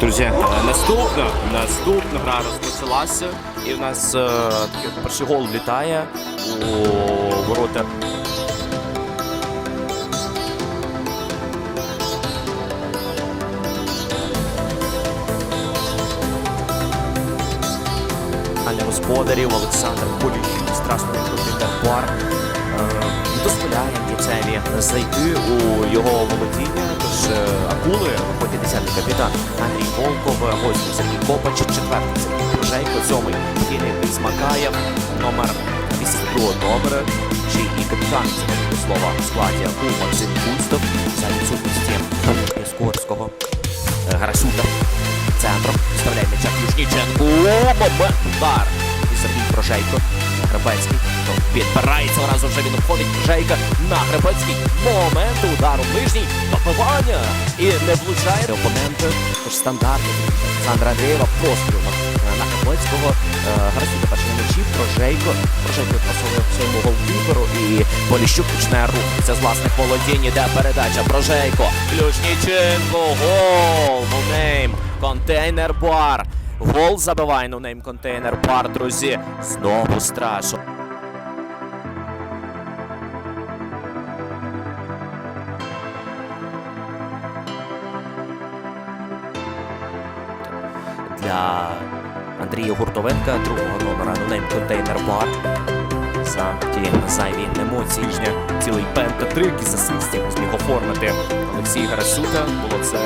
Друзі, е, наступна, наступна гра розпочалася. І в нас е, такий перший гол влітає у ворота. Господарів Олександр Поліщук, страшно відкритий бар. М'яцеві зайти у його володіння. Тож е, акули, і 10-й капітан Андрій Волков, гості Сергій Копач, четвертий Сергій Прожейко, сьомий Єлій Ісмакаєв, номер 82 номер, чи і капітан до слова в складі акул Максим Кульстов за відсутності Скорського. Е, Гарасюта центром вставляє м'яча Ключніченку. Момент удар. І Сергій Прошейко. Гребецький. Ну, Підбирається одразу вже він обходить Прошейка на Гребецький. Момент удару ближній. Добивання. І не влучає опонент. Тож стандарти. Олександра Андрієва постріл на- Гребецького. Гарасюта перший на м'ячі. Прошейко. Прошейко пасовує своєму голкіперу. І Поліщук починає рухатися з власних володінь. Іде передача. Прошейко. Ключніченко. Гол. Нонейм. Контейнер бар. Гол забиває нонейм контейнер бар, друзі. Знову страшно. Для Андрія Гуртовенка, другого номера нонейм контейнер бар. За ті зайві емоції. Цілий пентатрик із асистів зміг оформити Олексій Гарасюта. Було це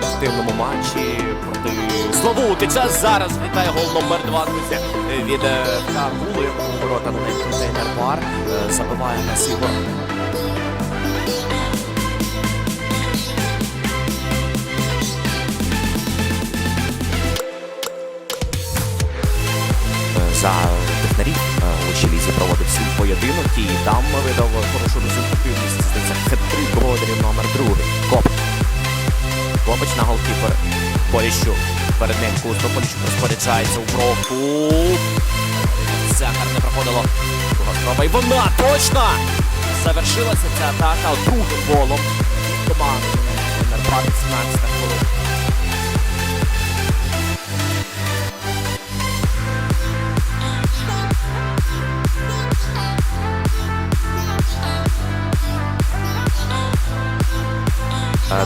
в активному матчі проти Славутича. Зараз вітає гол номер 2, друзі. Від е, Каргули. Ворота на контейнер бар. Е, Забиває нас Ігор. Е, За поєдинок і там видав хорошу результативність. Здається, хет-трик володарів номер другий. Коп. Копач на голкіпер. Поліщук. Перед ним Кузьма Поліщук розпоряджається у бровку. Це гарно проходило. Друга спроба. І вона точно! Завершилася ця атака другим голом. Команди. Номер 17 хвилин.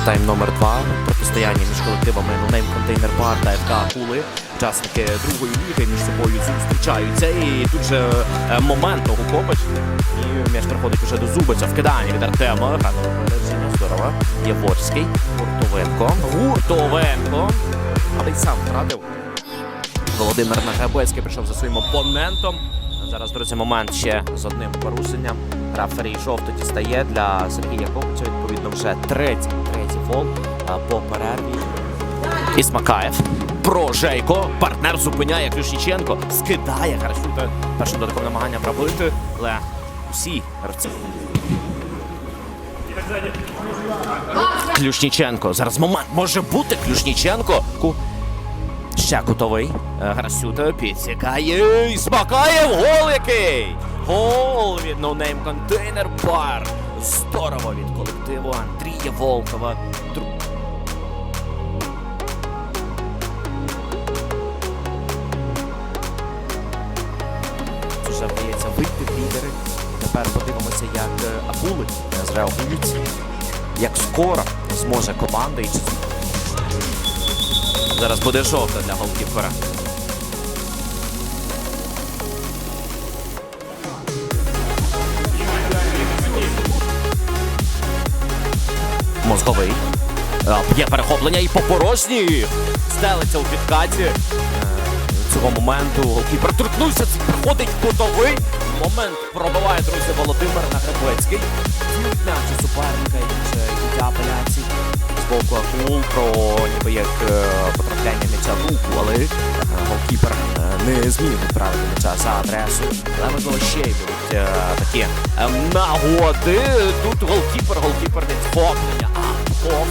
Тайм номер 2 протистояння між колективами Нонейм Контейнер Бар та ФК Акули. Учасники другої ліги між собою зустрічаються. І тут же е, момент того Копач. І м'яч приходить уже до Зубича. Вкидання від Артема. Гарно випередження, здорово. Єворський. Гуртовенко. Гуртовенко. Але й сам втратив. Володимир Нагребецький прийшов за своїм опонентом. Зараз, друзі, момент ще з одним порушенням. Рафері жовто дістає для Сергія Копича. Відповідно, вже третій фол по перерві. Ісмакаєв. Прожейко. Партнер зупиняє Ключніченко. Скидає Гарасюта. Першим додатковим намагання пробити. Але усі гравці. Ключніченко. Зараз момент може бути Ключніченко. Ку- Ще кутовий. Е, Грасюта підсікає. І смакає гол який! Гол від ноунейм контейнер бар. Здорово від колективу Андрія Волкова. Вже вдається вийти лідери. Тепер подивимося, як е, акули зреагують. Як скоро зможе команда і Зараз буде жовта для голкіпера. Мозговий. Є перехоплення і по порожній. Стелиться у підкаті. Е, Цього моменту голкіпер торкнувся, приходить кутовий. Момент пробиває, друзі, Володимир Нагребецький. М'ячі суперника і вже боку акул про ніби як е, потрапляння м'яча в руку, але е, голкіпер е, не зміг відправити м'яча за адресу. Але можливо ще й будуть такі нагоди. Тут голкіпер, голкіпер відхоплення. Алтухов,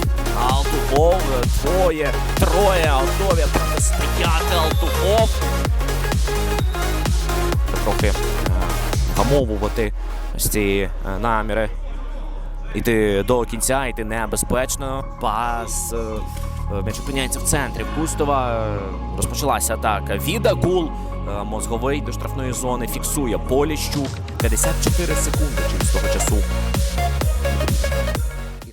Алтухов, двоє, троє готові протистояти Алтухов. Трохи вгамовувати ось ці наміри йти до кінця, йти небезпечно. Пас. е, е, М'яч опиняється в центрі. Кустова е, розпочалася атака. Від Акул. Мозговий до штрафної зони фіксує Поліщук. 54 секунди через того часу.